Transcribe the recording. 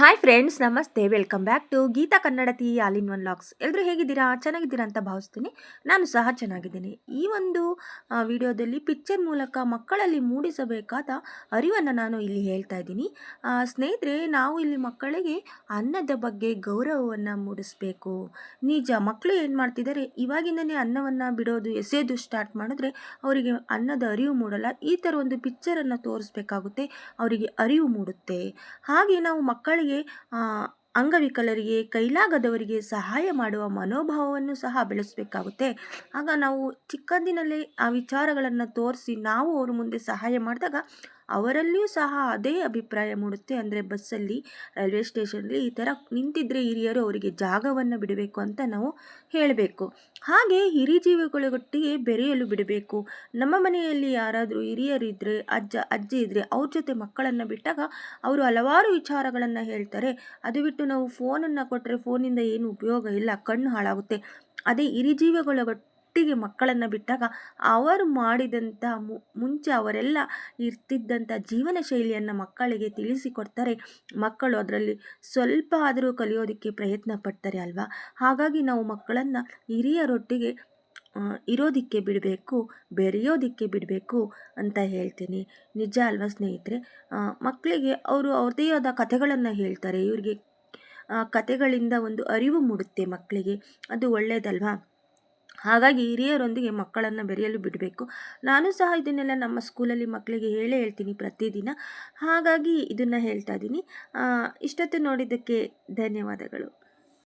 Hi friends ನಮಸ್ತೆ. Welcome back to Geetha Kannadathi all in one vlogs ಎಲ್ಲರೂ ಹೇಗಿದ್ದೀರಾ? ಚೆನ್ನಾಗಿದ್ದೀರಾ ಅಂತ ಭಾವಿಸ್ತೀನಿ. ನಾನು ಸಹ ಚೆನ್ನಾಗಿದ್ದೀನಿ. ಈ ಒಂದು ವಿಡಿಯೋದಲ್ಲಿ ಪಿಕ್ಚರ್ ಮೂಲಕ ಮಕ್ಕಳಲ್ಲಿ ಮೂಡಿಸಬೇಕಾದ ಅರಿವನ್ನು ನಾನು ಇಲ್ಲಿ ಹೇಳ್ತಾ ಇದ್ದೀನಿ. ಸ್ನೇಹಿತರೆ, ನಾವು ಇಲ್ಲಿ ಮಕ್ಕಳಿಗೆ ಅನ್ನದ ಬಗ್ಗೆ ಗೌರವವನ್ನು ಮೂಡಿಸಬೇಕು. ನಿಜ ಮಕ್ಕಳು ಏನು ಮಾಡ್ತಿದ್ದಾರೆ? ಇವಾಗಿಂದನೇ ಅನ್ನವನ್ನು ಬಿಡೋದು, ಎಸೆಯೋದು ಸ್ಟಾರ್ಟ್ ಮಾಡಿದ್ರೆ ಅವರಿಗೆ ಅನ್ನದ ಅರಿವು ಮೂಡಲ್ಲ. ಈ ಥರ ಒಂದು ಪಿಕ್ಚರನ್ನು ತೋರಿಸ್ಬೇಕಾಗುತ್ತೆ. ಅವರಿಗೆ ಅರಿವು ಮೂಡುತ್ತೆ. ಹಾಗೆ ನಾವು ಮಕ್ಕಳಿಗೆ ಆ, ಅಂಗವಿಕಲರಿಗೆ ಕೈಲಾಗದವರಿಗೆ ಸಹಾಯ ಮಾಡುವ ಮನೋಭಾವವನ್ನು ಸಹ ಬೆಳೆಸಬೇಕಾಗುತ್ತೆ. ಆಗ ನಾವು ಚಿಕ್ಕಂದಿನಲ್ಲೇ ಆ ವಿಚಾರಗಳನ್ನು ತೋರಿಸಿ ನಾವು ಅವ್ರ ಮುಂದೆ ಸಹಾಯ ಮಾಡಿದಾಗ ಅವರಲ್ಲಿಯೂ ಸಹ ಅದೇ ಅಭಿಪ್ರಾಯ ಮೂಡುತ್ತೆ. ಅಂದರೆ ಬಸ್ಸಲ್ಲಿ, ರೈಲ್ವೆ ಸ್ಟೇಷನಲ್ಲಿ ಈ ಥರ ನಿಂತಿದ್ರೆ ಹಿರಿಯರು ಅವರಿಗೆ ಜಾಗವನ್ನು ಬಿಡಬೇಕು ಅಂತ ನಾವು ಹೇಳಬೇಕು. ಹಾಗೆ ಹಿರಿಜೀವಿಗಳೊಟ್ಟಿಗೆ ಬೆರೆಯಲು ಬಿಡಬೇಕು. ನಮ್ಮ ಮನೆಯಲ್ಲಿ ಯಾರಾದರೂ ಹಿರಿಯರಿದ್ದರೆ ಅಜ್ಜ, ಅಜ್ಜಿ ಇದ್ದರೆ ಅವ್ರ ಜೊತೆ ಮಕ್ಕಳನ್ನು ಬಿಟ್ಟಾಗ ಅವರು ಹಲವಾರು ವಿಚಾರಗಳನ್ನು ಹೇಳ್ತಾರೆ. ಅದು ಬಿಟ್ಟು ನಾವು ಫೋನನ್ನು ಕೊಟ್ಟರೆ ಫೋನಿಂದ ಏನು ಉಪಯೋಗ ಇಲ್ಲ. ಕಣ್ಣು ಹಾಳಾಗುತ್ತೆ. ಅದೇ ಹಿರಿಜೀವಿಗಳೊಟ್ಟಿಗೆ ಮಕ್ಕಳನ್ನು ಬಿಟ್ಟಾಗ ಅವರು ಮಾಡಿದಂಥ ಮುಂಚೆ ಅವರೆಲ್ಲ ಇರ್ತಿದ್ದಂಥ ಜೀವನ ಶೈಲಿಯನ್ನು ಮಕ್ಕಳಿಗೆ ತಿಳಿಸಿಕೊಡ್ತಾರೆ. ಮಕ್ಕಳು ಅದರಲ್ಲಿ ಸ್ವಲ್ಪ ಆದರೂ ಕಲಿಯೋದಕ್ಕೆ ಪ್ರಯತ್ನ ಪಡ್ತಾರೆ ಅಲ್ವಾ? ಹಾಗಾಗಿ ನಾವು ಮಕ್ಕಳನ್ನು ಹಿರಿಯರೊಟ್ಟಿಗೆ ಇರೋದಕ್ಕೆ ಬಿಡಬೇಕು, ಬೆರೆಯೋದಕ್ಕೆ ಬಿಡಬೇಕು ಅಂತ ಹೇಳ್ತೀನಿ. ನಿಜ ಅಲ್ವಾ ಸ್ನೇಹಿತರೆ? ಮಕ್ಕಳಿಗೆ ಅವರು ಅವ್ರದೇ ಆದ ಕಥೆಗಳನ್ನು ಹೇಳ್ತಾರೆ. ಇವರಿಗೆ ಕಥೆಗಳಿಂದ ಒಂದು ಅರಿವು ಮೂಡುತ್ತೆ ಮಕ್ಕಳಿಗೆ. ಅದು ಒಳ್ಳೆಯದಲ್ವಾ ಹಾಗಾಗಿ ಹಿರಿಯರೊಂದಿಗೆ ಮಕ್ಕಳನ್ನು ಬೆರೆಯಲು ಬಿಡಬೇಕು. ನಾನು ಸಹ ಇದನ್ನೆಲ್ಲ ನಮ್ಮ ಸ್ಕೂಲಲ್ಲಿ ಮಕ್ಕಳಿಗೆ ಹೇಳೇ ಹೇಳ್ತೀನಿ ಪ್ರತಿದಿನ. ಹಾಗಾಗಿ ಇದನ್ನು ಹೇಳ್ತಾ ಇದ್ದೀನಿ. ಇಷ್ಟೊತ್ತು ನೋಡಿದ್ದಕ್ಕೆ ಧನ್ಯವಾದಗಳು.